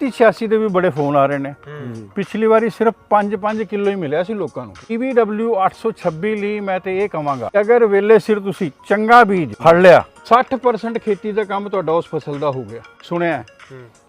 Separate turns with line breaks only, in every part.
86 ਦੇ ਵੀ ਬੜੇ ਫੋਨ ਆ ਰਹੇ ਨੇ। ਪਿਛਲੀ ਵਾਰੀ ਸਿਰਫ 5-5 ਕਿਲੋ ਹੀ ਮਿਲਿਆ ਸੀ ਲੋਕਾਂ ਨੂੰ। EBW 826 ਲਈ ਮੈਂ ਤੇ ਇਹ ਕਵਾਂਗਾ ਅਗਰ ਵੇਲੇ ਸਿਰ ਤੁਸੀਂ ਚੰਗਾ ਬੀਜ ਫੜ ਲਿਆ 60% ਖੇਤੀ ਦਾ ਕੰਮ ਤੁਹਾਡਾ ਉਸ ਫਸਲ ਦਾ ਹੋ ਗਿਆ। ਸੁਣਿਆ?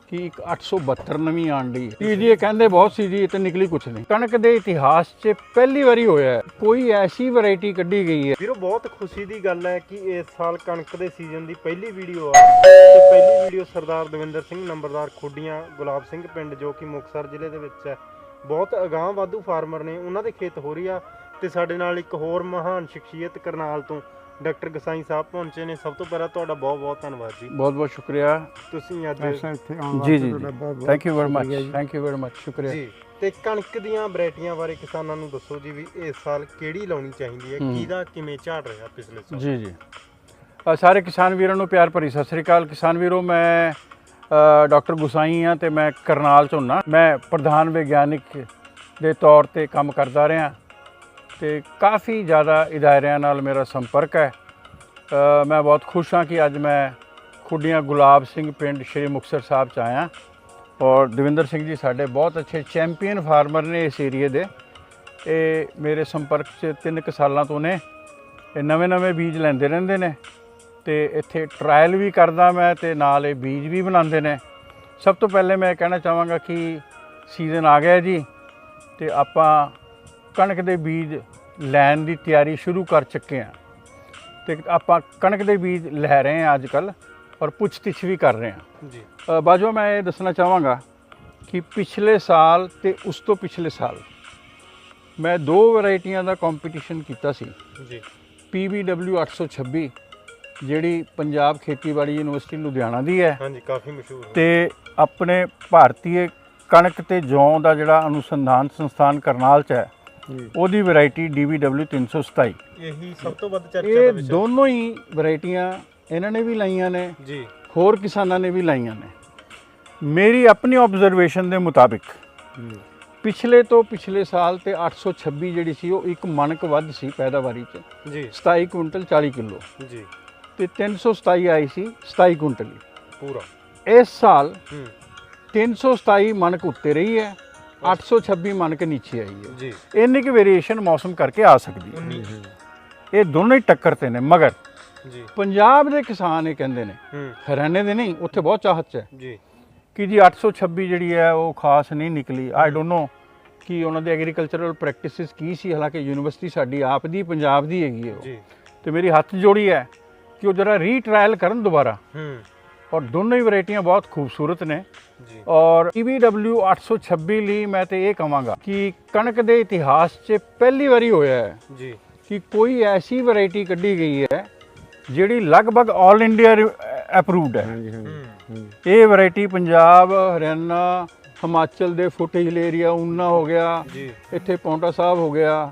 ਕਿ ਇੱਕ 872 ਨਵੀਂ ਆਣ ਲਈ ਜੀ ਕਹਿੰਦੇ ਬਹੁਤ ਸੀ ਜੀ ਤੇ ਨਿਕਲੀ ਕੁਛ ਨਹੀਂ। ਕਣਕ ਦੇ ਇਤਿਹਾਸ 'ਚ ਪਹਿਲੀ ਵਾਰੀ ਹੋਇਆ ਕੋਈ ਐਸੀ ਵੈਰਾਈਟੀ ਕੱਢੀ ਗਈ ਹੈ।
ਵੀਰੋ, ਬਹੁਤ ਖੁਸ਼ੀ ਦੀ ਗੱਲ ਹੈ ਕਿ ਇਸ ਸਾਲ ਕਣਕ ਦੇ ਸੀਜ਼ਨ ਦੀ ਪਹਿਲੀ ਵੀਡੀਓ ਆ। ਤੇ ਪਹਿਲੀ ਵੀਡੀਓ ਸਰਦਾਰ ਦਵਿੰਦਰ ਸਿੰਘ ਨੰਬਰਦਾਰ ਖੁੱਡੀਆਂ, ਗੁਲਾਬ ਸਿੰਘ ਪਿੰਡ ਜੋ ਕਿ ਮੁਕਤਸਰ ਜ਼ਿਲ੍ਹੇ ਦੇ ਵਿੱਚ ਹੈ। ਬਹੁਤ ਅਗਾਂਹ ਵਾਧੂ ਫਾਰਮਰ ਨੇ, ਉਹਨਾਂ ਦੇ ਖੇਤ ਹੋ ਰਹੀ ਆ। ਤੇ ਸਾਡੇ ਨਾਲ ਇੱਕ ਹੋਰ ਮਹਾਨ ਸ਼ਖਸੀਅਤ ਕਰਨਾਲ ਤੋਂ ਡਾਕਟਰ ਗਸਾਈ ਸਾਹਿਬ ਪਹੁੰਚੇ ਨੇ। ਸਭ ਤੋਂ ਪਹਿਲਾਂ ਤੁਹਾਡਾ ਬਹੁਤ ਬਹੁਤ ਧੰਨਵਾਦ ਜੀ।
ਬਹੁਤ ਬਹੁਤ ਸ਼ੁਕਰੀਆ।
ਤੁਸੀਂ ਅੱਜ
ਇੱਥੇ ਆਉਣ
ਜੀ
ਵਾਸਤੇ
ਜੀ।
ਤੁਹਾਡਾ ਬਹੁਤ ਬਹੁਤ
thank you very much. Thank you very much ਸ਼ੁਕਰੀਆ।
ਜੀ ਤੇ ਕਣਕ ਦੀਆਂ ਵੈਰਾਈਟੀਆਂ ਬਾਰੇ ਕਿਸਾਨਾਂ ਨੂੰ ਦੱਸੋ ਜੀ ਵੀ ਇਸ ਸਾਲ ਕਿਹੜੀ ਲਾਉਣੀ ਚਾਹੀਦੀ ਹੈ। ਕਿਹਦਾ ਕਿਵੇਂ ਝਾੜ ਰਿਹਾ ਪਿਛਲੇ ਸਾਲ?
ਜੀ ਜੀ। ਸਾਰੇ ਕਿਸਾਨ ਵੀਰਾਂ ਨੂੰ ਪਿਆਰ ਭਰੀ ਸਤਿ ਸ੍ਰੀ ਅਕਾਲ। ਕਿਸਾਨ ਵੀਰੋ ਮੈਂ ਡਾਕਟਰ ਗੁਸਾਈ ਹਾਂ ਤੇ ਮੈਂ ਕਰਨਾਲ ਤੋਂ ਨਾ। ਮੈਂ ਪ੍ਰਧਾਨ ਵਿਗਿਆਨਿਕ ਦੇ ਤੌਰ ਤੇ ਕੰਮ ਕਰਦਾ ਰਿਹਾ। ਤੇ ਕਾਫੀ ਜ਼ਿਆਦਾ ਇਦਾਰਿਆਂ ਨਾਲ ਮੇਰਾ ਸੰਪਰਕ ਹੈ। ਮੈਂ ਬਹੁਤ ਖੁਸ਼ ਹਾਂ ਕਿ ਅੱਜ ਮੈਂ ਖੁੱਡੀਆਂ ਗੁਲਾਬ ਸਿੰਘ ਪਿੰਡ ਸ਼੍ਰੀ ਮੁਕਤਸਰ ਸਾਹਿਬ ਚ ਆਇਆ ਔਰ ਦਵਿੰਦਰ ਸਿੰਘ ਜੀ ਸਾਡੇ ਬਹੁਤ ਅੱਛੇ ਚੈਂਪੀਅਨ ਫਾਰਮਰ ਨੇ ਇਸ ਏਰੀਏ ਦੇ। ਇਹ ਮੇਰੇ ਸੰਪਰਕ 'ਚ ਤਿੰਨ ਕੁ ਸਾਲਾਂ ਤੋਂ ਨੇ। ਇਹ ਨਵੇਂ ਨਵੇਂ ਬੀਜ ਲੈਂਦੇ ਰਹਿੰਦੇ ਨੇ ਤੇ ਇੱਥੇ ਟਰਾਇਲ ਵੀ ਕਰਦਾ ਮੈਂ ਤੇ ਨਾਲ ਇਹ ਬੀਜ ਵੀ ਬਣਾਉਂਦੇ ਨੇ। ਸਭ ਤੋਂ ਪਹਿਲੇ ਮੈਂ ਇਹ ਕਹਿਣਾ ਚਾਹਾਂਗਾ ਕਿ ਸੀਜ਼ਨ ਆ ਗਿਆ ਜੀ ਤੇ ਆਪਾਂ ਕਣਕ ਦੇ ਬੀਜ ਲੈਣ ਦੀ ਤਿਆਰੀ ਸ਼ੁਰੂ ਕਰ ਚੁੱਕੇ ਹਾਂ। ਤੇ ਆਪਾਂ ਕਣਕ ਦੇ ਬੀਜ ਲੈ ਰਹੇ ਹਾਂ ਅੱਜ ਕੱਲ ਔਰ ਪੁੱਛ ਤਿਛ ਵੀ ਕਰ ਰਹੇ ਹਾਂ।
ਜੀ।
ਬਾਜੋ ਮੈਂ ਇਹ ਦੱਸਣਾ ਚਾਹਾਂਗਾ ਕਿ ਪਿਛਲੇ ਸਾਲ ਤੇ ਉਸ ਤੋਂ ਪਿਛਲੇ ਸਾਲ ਮੈਂ ਦੋ ਵੈਰਾਈਟੀਆਂ ਦਾ ਕੰਪੀਟੀਸ਼ਨ ਕੀਤਾ ਸੀ।
ਜੀ।
PBW 826 ਜਿਹੜੀ ਪੰਜਾਬ ਖੇਤੀਬਾੜੀ ਯੂਨੀਵਰਸਿਟੀ ਲੁਧਿਆਣਾ ਦੀ ਹੈ।
ਹਾਂਜੀ ਕਾਫੀ ਮਸ਼ਹੂਰ ਹੈ।
ਤੇ ਆਪਣੇ ਭਾਰਤੀ ਕਣਕ ਤੇ ਜੌਂ ਦਾ ਜਿਹੜਾ ਅਨੁਸੰਧਾਨ ਸੰਸਥਾਨ ਕਰਨਾਲ ਚ ਹੈ ਉਹਦੀ ਵੈਰਾਈਟੀ DBW 327
ਇਹੀ ਸਭ ਤੋਂ ਵੱਧ ਚਰਚਾ ਦਾ
ਇਹ
ਵਿਸ਼ਾ।
ਦੋਨੋਂ ਹੀ ਵੈਰਾਈਟੀਆਂ ਇਹਨਾਂ ਨੇ ਵੀ ਲਾਈਆਂ ਨੇ।
ਜੀ।
ਹੋਰ ਕਿਸਾਨਾਂ ਨੇ ਵੀ ਲਾਈਆਂ ਨੇ। ਮੇਰੀ ਆਪਣੀ ਆਬਜ਼ਰਵੇਸ਼ਨ ਦੇ ਮੁਤਾਬਿਕ ਪਿਛਲੇ ਤੋਂ ਪਿਛਲੇ ਸਾਲ ਤੇ 826 ਜਿਹੜੀ ਸੀ ਉਹ ਇੱਕ ਮਣਕ ਵੱਧ ਸੀ ਪੈਦਾਵਾਰੀ ਚ।
ਜੀ।
27 ਕੁਇੰਟਲ 40 ਕਿਲੋ।
ਜੀ।
ਤੇ 327 ਆਈ ਸੀ 27 ਕੁਇੰਟਲ।
ਪੂਰਾ।
ਇਸ ਸਾਲ
ਹੂੰ।
327 ਮਣਕ ਉੱਤੇ ਰਹੀ ਹੈ। 826 ਮਣਕ ਨੀਚੇ ਆਈ ਹੈ।
ਜੀ।
ਇੰਨੀ ਕਿ ਵੇਰੀਏਸ਼ਨ ਮੌਸਮ ਕਰਕੇ ਆ ਸਕਦੀ ਹੈ।
19
ਇਹ ਦੋਨੋਂ ਹੀ ਟੱਕਰ ਤੇ ਨੇ ਮਗਰ
ਜੀ।
ਪੰਜਾਬ ਦੇ ਕਿਸਾਨ ਇਹ ਕਹਿੰਦੇ ਨੇ ਹਰਿਆਣੇ ਦੇ ਨਹੀਂ ਉੱਥੇ ਬਹੁਤ ਚਾਹਤ 'ਚ ਹੈ।
ਜੀ।
ਕਿ ਜੀ 826 ਜਿਹੜੀ ਹੈ ਉਹ ਖਾਸ ਨਹੀਂ ਨਿਕਲੀ। ਆਈ ਡੋਨਟ ਨੋ ਕਿ ਉਹਨਾਂ ਦੇ ਐਗਰੀਕਲਚਰਲ ਪ੍ਰੈਕਟਿਸਿਸ ਕੀ ਸੀ। ਹਾਲਾਂਕਿ ਯੂਨੀਵਰਸਿਟੀ ਸਾਡੀ ਆਪ ਦੀ ਪੰਜਾਬ ਦੀ ਹੈਗੀ ਹੈ ਉਹ।
ਜੀ।
ਤੇ ਮੇਰੀ ਹੱਥ ਜੋੜੀ ਹੈ ਕਿ ਉਹ ਜਰਾ ਰੀਟ੍ਰਾਇਲ ਕਰਨ ਦੁਬਾਰਾ।
ਹੂੰ।
ਔਰ ਦੋਨੋਂ ਹੀ ਵੈਰਾਈਟੀਆਂ ਬਹੁਤ ਖੂਬਸੂਰਤ ਨੇ।
ਜੀ।
ਔਰ EBW 826 ਲਈ ਮੈਂ ਤੇ ਇਹ ਕਵਾਂਗਾ ਕਿ ਕਣਕ ਦੇ ਇਤਿਹਾਸ 'ਚ ਪਹਿਲੀ ਵਾਰੀ ਹੋਇਆ ਹੈ
ਜੀ।
ਕਿ ਕੋਈ ਐਸੀ ਵੈਰਾਈਟੀ ਕੱਢੀ ਗਈ ਹੈ ਜਿਹੜੀ ਲਗਭਗ 올 ਇੰਡੀਆ ਅਪਰੂਵਡ ਹੈ। ਇਹ ਵੈਰਾਈਟੀ ਪੰਜਾਬ ਹਰਿਆਣਾ ਹਿਮਾਚਲ ਦੇ ਫੁੱਟ ਹਿਲ ਏਰੀਆ ਉਨਾ ਹੋ ਗਿਆ
ਜੀ।
ਇੱਥੇ ਪੌਂਟਾ ਸਾਹਿਬ ਹੋ ਗਿਆ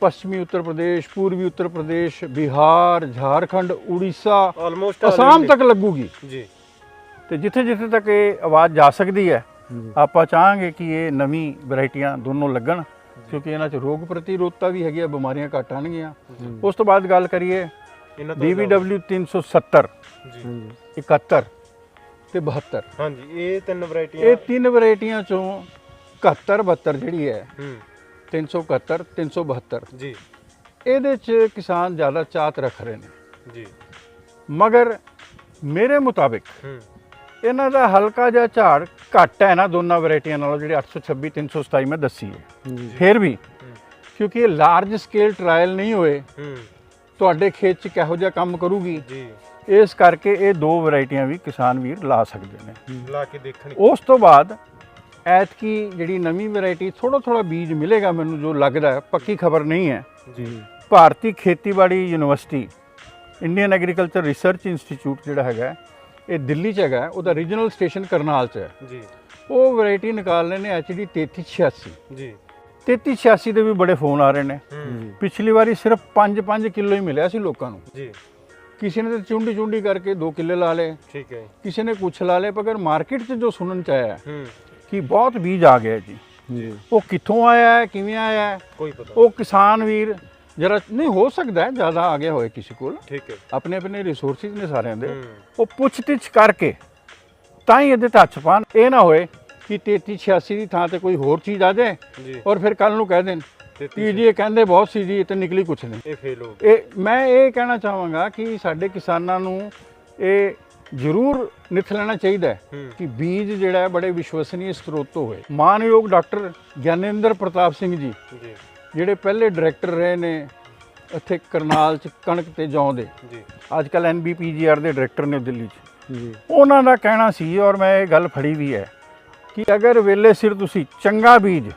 ਪੱਛਮੀ ਉੱਤਰ ਪ੍ਰਦੇਸ਼ ਪੂਰਬੀ ਉੱਤਰ ਪ੍ਰਦੇਸ਼ ਬਿਹਾਰ ਝਾਰਖੰਡ ਉੜੀਸਾ
ਆਲਮੋਸਟ
ਅਸਾਮ ਤੱਕ ਲੱਗੂਗੀ।
ਜੀ।
ਤੇ ਜਿੱਥੇ ਜਿੱਥੇ ਤੱਕ ਇਹ ਆਵਾਜ਼ ਜਾ ਸਕਦੀ ਹੈ ਆਪਾਂ ਚਾਹਾਂਗੇ ਕਿ ਇਹ ਨਵੀਂ ਵੈਰਾਈਟੀਆਂ ਦੋਨੋਂ ਲੱਗਣ ਕਿਉਂਕਿ ਇਹਨਾਂ 'ਚ ਰੋਗ ਪ੍ਰਤੀਰੋਧਤਾ ਵੀ ਹੈਗੀ ਆ ਬਿਮਾਰੀਆਂ ਘੱਟ ਆਉਣਗੀਆਂ। ਉਸ ਤੋਂ ਬਾਅਦ ਗੱਲ ਕਰੀਏ DVW 370
ਜੀ।
ਹਾਂਜੀ
71 ਤੇ 72
ਹਾਂਜੀ ਇਹ ਤਿੰਨ
ਇਹ
ਵੈਰਾਈਟੀਆਂ
ਤਿੰਨ ਵੈਰਾਈਟੀਆਂ ਚੋਂ 71 72 ਜਿਹੜੀ ਹੂੰ। 371 372
ਜੀ।
ਇਹਦੇ 'ਚ ਕਿਸਾਨ ਜ਼ਿਆਦਾ ਚਾਤ ਰੱਖ ਰਹੇ ਨੇ।
ਜੀ।
ਮਗਰ ਮੇਰੇ ਮੁਤਾਬਿਕ ਇਹਨਾਂ ਦਾ ਹਲਕਾ ਜਿਹਾ ਝਾੜ ਘੱਟ ਹੈ ਨਾ ਦੋਨਾਂ ਵੈਰਾਈਟੀਆਂ ਨਾਲੋਂ ਜਿਹੜੇ 826 327 ਮੈਂ ਦੱਸੀ ਹੈ। ਫਿਰ ਵੀ ਕਿਉਂਕਿ ਇਹ ਲਾਰਜ ਸਕੇਲ ਟ੍ਰਾਇਲ ਨਹੀਂ ਹੋਏ ਤੁਹਾਡੇ ਖੇਤ 'ਚ ਕਿਹੋ ਜਿਹਾ ਕੰਮ ਕਰੂਗੀ?
ਜੀ।
ਇਸ ਕਰਕੇ ਇਹ ਦੋ ਵੈਰਾਈਟੀਆਂ ਵੀ ਕਿਸਾਨ ਵੀਰ ਲਾ ਸਕਦੇ ਨੇ।
ਲਾ ਕੇ ਦੇਖਣ
ਉਸ ਤੋਂ ਬਾਅਦ ਐਤਕੀ ਜਿਹੜੀ ਨਵੀਂ ਵੈਰਾਈਟੀ ਥੋੜਾ ਥੋੜਾ ਬੀਜ ਮਿਲੇਗਾ ਮੈਨੂੰ ਜੋ ਲੱਗਦਾ ਪੱਕੀ ਖਬਰ ਨਹੀਂ ਹੈ।
ਜੀ।
ਭਾਰਤੀ ਖੇਤੀਬਾੜੀ university Indian agriculture research institute ਜਿਹੜਾ ਹੈਗਾ ਇਹ ਦਿੱਲੀ 'ਚ ਹੈਗਾ ਉਹਦਾ ਰੀਜਨਲ ਸਟੇਸ਼ਨ ਕਰਨਾਲ 'ਚ ਹੈ।
ਜੀ।
ਉਹ ਵੈਰਾਈਟੀ ਨਿਕਾਲ ਨੇ ਐਚਡੀ 3386
ਜੀ।
3386 ਦੇ ਵੀ ਬੜੇ ਫੋਨ ਆ ਰਹੇ ਨੇ। ਪਿਛਲੀ ਵਾਰੀ ਸਿਰਫ 5-5 ਕਿਲੋ ਹੀ ਮਿਲਿਆ ਸੀ ਲੋਕਾਂ ਨੂੰ।
ਜੀ।
ਕਿਸੇ ਨੇ ਤਾਂ ਚੁੰਡੀ ਚੁੰਡੀ ਕਰਕੇ 2 ਕਿੱਲੇ ਲਾ ਲਏ।
ਠੀਕ ਹੈ।
ਕਿਸੇ ਨੇ ਕੁਛ ਲਾ ਲਏ ਪਰ ਮਾਰਕੀਟ 'ਚ ਜੋ ਸੁਣਨ 'ਚ ਆਇਆ ਕਿ ਬਹੁਤ ਬੀਜ ਆ ਗਿਆ ਜੀ।
ਜੀ।
ਉਹ ਕਿੱਥੋਂ ਆਇਆ ਹੈ ਕਿਵੇਂ ਆਇਆ? ਹੈ
ਕੋਈ ਪਤਾ
ਉਹ ਕਿਸਾਨ ਵੀਰ ਜਰਾ ਨਹੀਂ ਹੋ ਸਕਦਾ ਹੈ ਜ਼ਿਆਦਾ ਆ ਗਿਆ ਹੋਏ ਕਿਸੇ ਕੋਲ।
ਠੀਕ ਹੈ।
ਆਪਣੇ ਆਪਣੇ ਰਿਸੋਰਸਿਸ ਨੇ ਸਾਰਿਆਂ ਦੇ। ਉਹ ਪੁੱਛ ਤਿਛ ਕਰਕੇ ਤਾਂ ਹੀ ਇਹਦੇ ਹੱਥ ਪਾਣ। ਇਹ ਨਾ ਹੋਏ ਕਿ 33 86 ਦੀ ਥਾਂ ਤੇ ਕੋਈ ਹੋਰ ਚੀਜ਼ ਆ ਜਾਏ ਔਰ ਫਿਰ ਕੱਲ ਨੂੰ ਕਹਿ ਦੇਣ। ਕਿ ਜੀ ਇਹ ਕਹਿੰਦੇ ਬਹੁਤ ਸੀ ਜੀ ਤੇ ਨਿਕਲੀ ਕੁਛ ਨਹੀਂ।
ਇਹ ਫੇਲ ਹੋ
ਇਹ ਮੈਂ ਇਹ ਕਹਿਣਾ ਚਾਹਾਂਗਾ ਕਿ ਸਾਡੇ ਕਿਸਾਨਾਂ ਨੂੰ ਇਹ ਜ਼ਰੂਰ ਨਿਥ ਲੈਣਾ ਚਾਹੀਦਾ ਹੈ ਕਿ ਬੀਜ ਜਿਹੜਾ ਹੈ ਬੜੇ ਵਿਸ਼ਵਸਨੀय ਸਰੋਤ ਤੋਂ ਹੋਏ। ਮਾਨਯੋਗ ਡਾਕਟਰ ਗਿਆਨੇਂਦਰ ਪ੍ਰਤਾਪ ਸਿੰਘ ਜੀ ਜਿਹੜੇ ਪਹਿਲੇ ਡਾਇਰੈਕਟਰ ਰਹੇ ਨੇ ਇੱਥੇ ਕਰਨਾਲ ਚ ਕਣਕ ਤੇ ਜੌਂ ਦੇ।
ਜੀ।
ਅੱਜ ਕੱਲ ਐਨਬੀਪੀਜੀਆਰ ਦੇ ਡਾਇਰੈਕਟਰ ਨੇ ਦਿੱਲੀ 'ਚ।
ਜੀ।
ਉਹਨਾਂ ਦਾ ਕਹਿਣਾ ਸੀ ਔਰ ਮੈਂ ਇਹ ਗੱਲ ਫੜੀ ਵੀ ਹੈ ਕਿ ਅਗਰ ਵੇਲੇ ਸਿਰ ਤੁਸੀਂ ਚੰਗਾ ਬੀਜ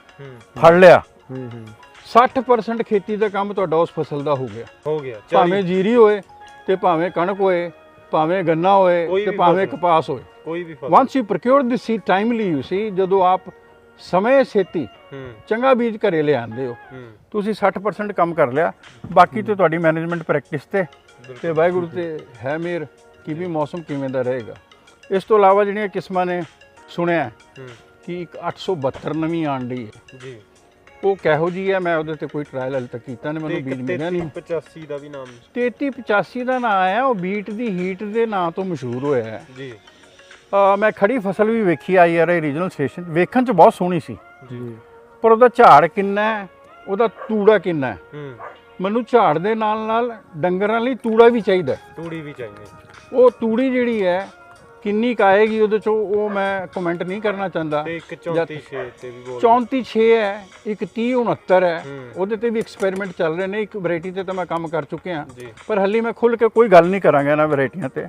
ਫੜ ਲਿਆ
ਹੂੰ ਹੂੰ।
60% ਖੇਤੀ ਦਾ ਕੰਮ ਤੁਹਾਡਾ ਉਸ ਫਸਲ ਦਾ ਹੋ ਗਿਆ।
ਹੋ ਗਿਆ।
ਭਾਵੇਂ ਜੀਰੀ ਹੋਏ ਤੇ ਭਾਵੇਂ ਕਣਕ ਹੋਏ ਭਾਵੇਂ ਗੰਨਾ ਹੋਏ ਤੇ ਭਾਵੇਂ। ਕਪਾਸ ਹੋਏ।
ਕੋਈ ਵੀ ਫਸਲ।
Once you procure this seed timely you see ਜਦੋਂ ਆਪ ਸਮੇਂ ਛੇਤੀ ਚੰਗਾ ਬੀਜ ਘਰੇ ਲਿਆਉਂਦੇ ਹੋ ਤੁਸੀਂ 60% ਕੰਮ ਕਰ ਲਿਆ। ਬਾਕੀ ਤੇ ਤੁਹਾਡੀ ਮੈਨੇਜਮੈਂਟ ਪ੍ਰੈਕਟਿਸ ਤੇ ਤੇ ਵਾਹਿਗੁਰੂ ਤੇ ਹੈ ਮੇਰ ਕਿ ਵੀ ਮੌਸਮ ਕਿਵੇਂ ਦਾ ਰਹੇਗਾ। ਇਸ ਤੋਂ ਇਲਾਵਾ ਜਿਹੜੀਆਂ ਕਿਸਮਾਂ ਨੇ ਸੁਣਿਆ ਕਿ ਇੱਕ 872 ਨਵੀਂ ਆਣ ਡਈ ਹੈ।
ਜੀ।
ਉਹ ਕਿਹੋ ਜੀ ਹੈ ਮੈਂ ਉਹਦੇ ਤੇ ਕੋਈ ਟ੍ਰਾਇਲ ਹਲ ਤੱਕ ਕੀਤਾ ਨਹੀਂ ਮੈਨੂੰ ਬੀਜ ਮਿਲਿਆ ਨਹੀਂ
85 ਦਾ ਵੀ ਨਾਮ
3385 ਦਾ ਨਾਂ ਹੈ ਉਹ ਬੀਟ ਦੀ ਹੀਟ ਦੇ ਨਾਂ ਤੋਂ ਮਸ਼ਹੂਰ ਹੋਇਆ ਹੈ।
ਜੀ।
ਮੈਂ ਖੜੀ ਫਸਲ ਵੀ ਵੇਖੀ ਆਈ ਆਰ ਰੀਜਨਲ ਸਟੇਸ਼ਨ ਵੇਖਣ ਚ ਬਹੁਤ ਸੋਹਣੀ ਸੀ।
ਜੀ।
ਪਰ ਉਹਦਾ ਝਾੜ ਕਿੰਨਾ ਹੈ ਉਹਦਾ ਤੂੜਾ ਕਿੰਨਾ ਹੈ।
ਹੂੰ।
ਮੈਨੂੰ ਝਾੜ ਦੇ ਨਾਲ ਨਾਲ ਡੰਗਰਾਂ ਲਈ ਤੂੜਾ ਵੀ ਚਾਹੀਦਾ।
ਤੂੜੀ ਵੀ ਚਾਹੀਦੀ।
ਉਹ ਤੂੜੀ ਜਿਹੜੀ ਹੈ ਕਿੰਨੀ ਕੁ ਆਏਗੀ ਉਹਦੇ ਚੋਂ ਉਹ ਮੈਂ ਕਮੈਂਟ ਨਹੀਂ ਕਰਨਾ ਚਾਹੁੰਦਾ।
ਤੇ ਇੱਕ 34 6 ਤੇ ਵੀ ਬੋਲ।
34 6 ਹੈ ਇੱਕ 30 69 ਹੈ। ਉਹਦੇ ਤੇ ਵੀ ਐਕਸਪੈਰੀਮੈਂਟ ਚੱਲ ਰਹੇ ਨੇ ਇੱਕ ਵੈਰਾਈਟੀ ਤੇ ਤਾਂ ਮੈਂ ਕੰਮ ਕਰ ਚੁੱਕਿਆ। ਪਰ ਹੱਲੀ ਮੈਂ ਖੁੱਲ ਕੇ ਕੋਈ ਗੱਲ ਨਹੀਂ ਕਰਾਂਗਾ ਇਹਨਾਂ ਵੈਰਾਈਟੀਆਂ ਤੇ।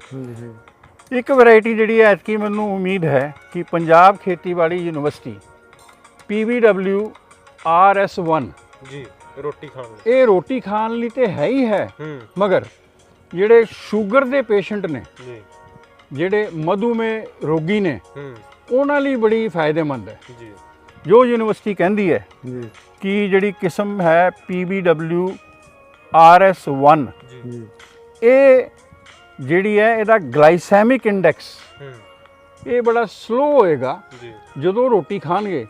ਇੱਕ ਵੈਰਾਈਟੀ ਜਿਹੜੀ ਹੈ ਐਤਕੀ ਮੈਨੂੰ ਉਮੀਦ ਹੈ ਕਿ ਪੰਜਾਬ ਖੇਤੀਬਾੜੀ ਯੂਨੀਵਰਸਿਟੀ PVW RS1
ਜੀ ਰੋਟੀ ਖਾਣ ਲਈ।
ਇਹ ਰੋਟੀ ਖਾਣ ਲਈ ਤੇ ਹੈ ਹੀ ਹੈ।
ਹੂੰ।
ਮਗਰ ਜਿਹੜੇ ਸ਼ੂਗਰ ਦੇ ਪੇਸ਼ੈਂਟ ਨੇ
ਜੀ।
ਜਿਹੜੇ ਮਧੂਮੇਹ ਰੋਗੀ ਨੇ
ਹੂੰ।
ਉਹਨਾਂ ਲਈ ਬੜੀ ਫਾਇਦੇਮੰਦ ਹੈ।
ਜੀ।
ਜੋ ਯੂਨੀਵਰਸਿਟੀ ਕਹਿੰਦੀ ਹੈ
ਜੀ।
ਕਿ ਜਿਹੜੀ ਕਿਸਮ ਹੈ PBW RS1
ਜੀ।
ਇਹ ਜਿਹੜੀ ਹੈ ਇਹਦਾ ਗਲਾਈਸੈਮਿਕ ਇੰਡੈਕਸ
ਹੂੰ।
ਇਹ ਬੜਾ ਸਲੋ ਹੋਏਗਾ।
ਜੀ।
ਜਦੋਂ ਰੋਟੀ ਖਾਣਗੇ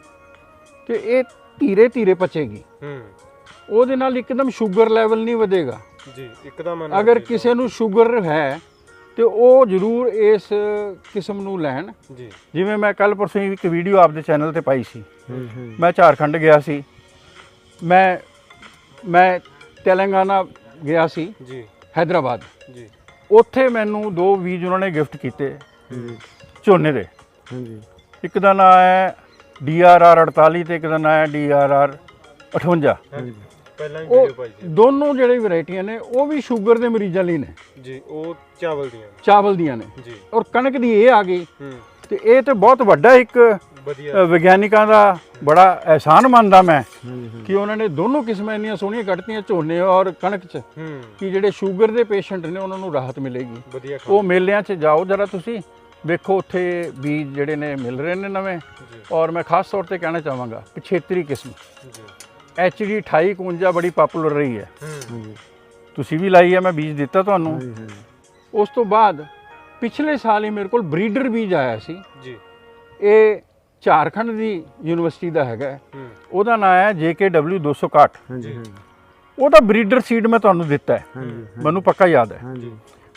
ਤੇ ਇਹ ਧੀਰੇ ਧੀਰੇ ਪਚੇਗੀ।
ਹੂੰ।
ਉਹਦੇ ਨਾਲ ਇੱਕਦਮ ਸ਼ੂਗਰ ਲੈਵਲ ਨਹੀਂ ਵਧੇਗਾ।
ਜੀ ਇੱਕਦਮ
ਅਗਰ ਕਿਸੇ ਨੂੰ ਸ਼ੂਗਰ ਹੈ ਤੇ ਉਹ ਜ਼ਰੂਰ ਇਸ ਕਿਸਮ ਨੂੰ ਲੈਣ। ਜਿਵੇਂ ਮੈਂ ਕੱਲ ਪਰਸੋਂ ਇੱਕ ਵੀਡੀਓ ਆਪਦੇ ਚੈਨਲ ਤੇ ਪਾਈ ਸੀ। ਮੈਂ ਝਾਰਖੰਡ ਗਿਆ ਸੀ। ਮੈਂ ਮੈਂ ਤੇਲੰਗਾਨਾ ਗਿਆ ਸੀ।
ਜੀ।
ਹైదరాబాద్
ਜੀ।
ਉੱਥੇ ਮੈਨੂੰ ਦੋ ਵੀਜ਼ ਉਹਨਾਂ ਨੇ ਗਿਫਟ ਕੀਤੇ। ਝੋਨੇ ਦੇ।
ਹਾਂਜੀ।
ਇੱਕ ਦਾ ਨਾਮ ਹੈ DRR 48 ਤੇ ਇੱਕ ਦਾ ਨਾਮ ਹੈ DRR 58
ਹਾਂਜੀ। ਪਹਿਲਾਂ ਹੀ
ਉਹ
ਵੀਡੀਓ ਪਾਈ ਸੀ।
ਦੋਨੋਂ ਜਿਹੜੇ ਵੈਰਾਈਟੀਆਂ ਨੇ ਉਹ ਵੀ ਸ਼ੂਗਰ ਦੇ ਮਰੀਜ਼ਾਂ ਲਈ ਨੇ।
ਜੀ ਉਹ ਚਾਵਲ ਦੀਆਂ।
ਚਾਵਲ ਦੀਆਂ ਨੇ।
ਜੀ।
ਔਰ ਕਣਕ ਦੀ ਇਹ ਆ ਗਈ।
ਹੂੰ।
ਤੇ ਇਹ ਤੇ ਬਹੁਤ ਵੱਡਾ ਇੱਕ
ਵਧੀਆ।
ਵਿਗਿਆਨਿਕਾਂ ਦਾ ਬੜਾ ਅਹਿਸਾਨ ਮੰਨਦਾ ਮੈਂ ਕਿ ਉਹਨਾਂ ਨੇ ਦੋਨੋਂ ਕਿਸਮਾਂ ਇੰਨੀਆਂ ਸੋਹਣੀਆਂ ਕੱਢਤੀਆਂ ਝੋਨੇ ਔਰ ਕਣਕ 'ਚ ਕਿ ਜਿਹੜੇ ਸ਼ੂਗਰ ਦੇ ਪੇਸ਼ੈਂਟ ਨੇ ਉਹਨਾਂ ਨੂੰ ਰਾਹਤ ਮਿਲੇਗੀ। ਉਹ ਮੇਲਿਆਂ 'ਚ ਜਾਓ ਜਰਾ ਤੁਸੀਂ। ਵੇਖੋ ਉੱਥੇ ਬੀਜ ਜਿਹੜੇ ਨੇ ਮਿਲ ਰਹੇ ਨੇ ਨਵੇਂ। ਔਰ ਮੈਂ ਖਾਸ ਤੌਰ ਤੇ ਕਹਿਣਾ ਚਾਹਾਂਗਾ ਪਿਛੇਤਰੀ ਕਿਸਮ।
ਜੀ
HD 2851 ਬੜੀ ਪਪੂਲਰ ਰਹੀ ਹੈ। ਤੁਸੀਂ ਵੀ ਲਾਈ ਹੈ ਮੈਂ ਬੀਜ ਦਿੱਤਾ ਤੁਹਾਨੂੰ। ਉਸ ਤੋਂ ਬਾਅਦ ਪਿਛਲੇ ਸਾਲ ਹੀ ਮੇਰੇ ਕੋਲ ਬਰੀਡਰ ਬੀਜ ਆਇਆ ਸੀ।
ਜੀ।
ਇਹ ਝਾਰਖੰਡ ਦੀ ਯੂਨੀਵਰਸਿਟੀ ਦਾ ਹੈਗਾ ਉਹਦਾ ਨਾਮ ਹੈ JKW 261
ਹਾਂਜੀ
ਉਹਦਾ ਬਰੀਡਰ ਸੀਡ ਮੈਂ ਤੁਹਾਨੂੰ ਦਿੱਤਾ ਹੈ। ਮੈਨੂੰ ਪੱਕਾ ਯਾਦ ਹੈ।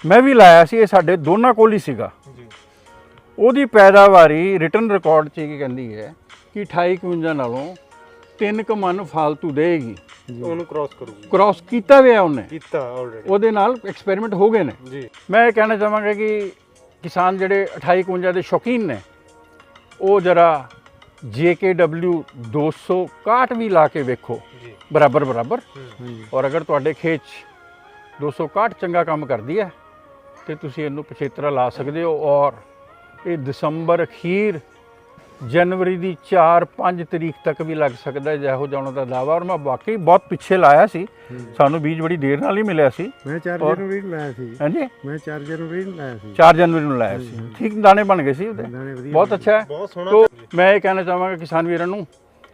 ਮੈਂ ਵੀ ਲਾਇਆ ਸੀ ਇਹ ਸਾਡੇ ਦੋਨਾਂ ਕੋਲ ਹੀ ਸੀਗਾ।
ਜੀ।
ਉਹਦੀ ਪੈਦਾਵਾਰੀ ਰਿਟਰਨ ਰਿਕਾਰਡ 'ਚ ਕੀ ਕਹਿੰਦੀ ਹੈ ਕਿ 2851 ਨਾਲੋਂ ਤਿੰਨ ਕੁ ਮਨ ਫਾਲਤੂ ਦੇਗੀ
ਉਹਨੂੰ ਕ੍ਰਾਸ ਕਰੂਗੀ।
ਕ੍ਰਾਸ ਕੀਤਾ ਹੋਇਆ ਉਹਨੇ।
ਕੀਤਾ ਆਲਰੇਡੀ
ਉਹਦੇ ਨਾਲ ਐਕਸਪੈਰੀਮੈਂਟ ਹੋ ਗਏ ਨੇ।
ਜੀ।
ਮੈਂ ਇਹ ਕਹਿਣਾ ਚਾਹਾਂਗਾ ਕਿ ਕਿਸਾਨ ਜਿਹੜੇ 2851 ਦੇ ਸ਼ੌਕੀਨ ਨੇ ਉਹ ਜਰਾ JKW 261 ਵੀ ਲਾ ਕੇ ਵੇਖੋ।
ਜੀ।
ਬਰਾਬਰ ਬਰਾਬਰ। ਔਰ ਅਗਰ ਤੁਹਾਡੇ ਖੇਤ 'ਚ 261 ਚੰਗਾ ਕੰਮ ਕਰਦੀ ਹੈ ਤੇ ਤੁਸੀਂ ਇਹਨੂੰ ਪਛੇਤਰਾ ਲਾ ਸਕਦੇ ਹੋ। ਔਰ ਇਹ ਦਸੰਬਰ ਅਖੀਰ ਜਨਵਰੀ ਦੀ 4-5 ਤਰੀਕ ਤੱਕ ਵੀ ਲੱਗ ਸਕਦਾ ਹੈ ਜਿਹੋ ਜਿਹਾ ਉਹਨਾਂ ਦਾ ਦਾਵਾ ਔਰ ਮੈਂ ਵਾਕਈ ਬਹੁਤ ਪਿੱਛੇ ਲਾਇਆ ਸੀ। ਸਾਨੂੰ ਬੀਜ ਬੜੀ ਦੇਰ ਨਾਲ ਹੀ ਮਿਲਿਆ ਸੀ।
ਮੈਂ 4
ਔਰ-
ਜਨਵਰੀ ਨੂੰ ਲਾਇਆ ਸੀ।
ਹਾਂਜੀ?
ਮੈਂ 4 ਜਨਵਰੀ ਨੂੰ ਲਾਇਆ ਸੀ।
4 ਜਨਵਰੀ ਨੂੰ ਲਾਇਆ ਸੀ। ਠੀਕ ਦਾਣੇ ਬਣ ਗਏ ਸੀ ਉਹਦੇ। ਬਹੁਤ ਅੱਛਾ ਹੈ।
ਬਹੁਤ ਸੋਹਣਾ
ਤੋ ਮੈਂ ਇਹ ਕਹਿਣਾ ਚਾਹਾਂਗਾ ਕਿਸਾਨ ਵੀਰਾਂ ਨੂੰ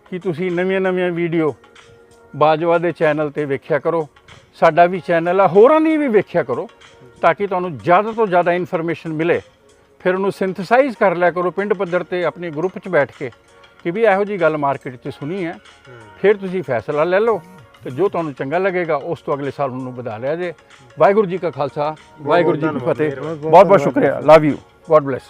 ਕਿ ਤੁਸੀਂ ਨਵੀਆਂ-ਨਵੀਆਂ ਵੀਡੀਓ ਬਾਜਵਾ ਦੇ ਚੈਨਲ ਤੇ ਵੇਖਿਆ ਕਰੋ। ਸਾਡਾ ਵੀ ਚੈਨਲ ਆ ਹੋਰਾਂ ਦੀ ਵੀ ਵੇਖਿਆ ਕਰੋ ਤਾਂ ਕਿ ਤੁਹਾਨੂੰ ਜ਼ਿਆਦਾ ਤੋਂ ਜ਼ਿਆਦਾ ਇਨਫੋਰਮੇਸ਼ਨ ਮਿਲੇ। ਫਿਰ ਉਹਨੂੰ ਸਿੰਥੇਸਾਈਜ਼ ਕਰ ਲਿਆ ਕਰੋ ਪਿੰਡ ਪੱਧਰ ਤੇ ਆਪਣੇ ਗਰੁੱਪ 'ਚ ਬੈਠ ਕੇ ਕਿ ਵੀ ਇਹੋ ਜੀ ਗੱਲ ਮਾਰਕੀਟ 'ਚ ਸੁਣੀ
ਹੈ।
ਫਿਰ ਤੁਸੀਂ ਫੈਸਲਾ ਲੈ ਲਓ ਤੇ ਜੋ ਤੁਹਾਨੂੰ ਚੰਗਾ ਲੱਗੇਗਾ ਉਸ ਤੋਂ ਅਗਲੇ ਸਾਲ ਉਹਨੂੰ ਵਧਾ ਲਿਆ ਜੇ। ਵਾਹਿਗੁਰੂ ਜੀ ਕਾ ਖਾਲਸਾ ਵਾਹਿਗੁਰੂ ਜੀ ਕੀ ਫਤਿਹ। ਬਹੁਤ ਬਹੁਤ ਸ਼ੁਕਰੀਆ। Love you God bless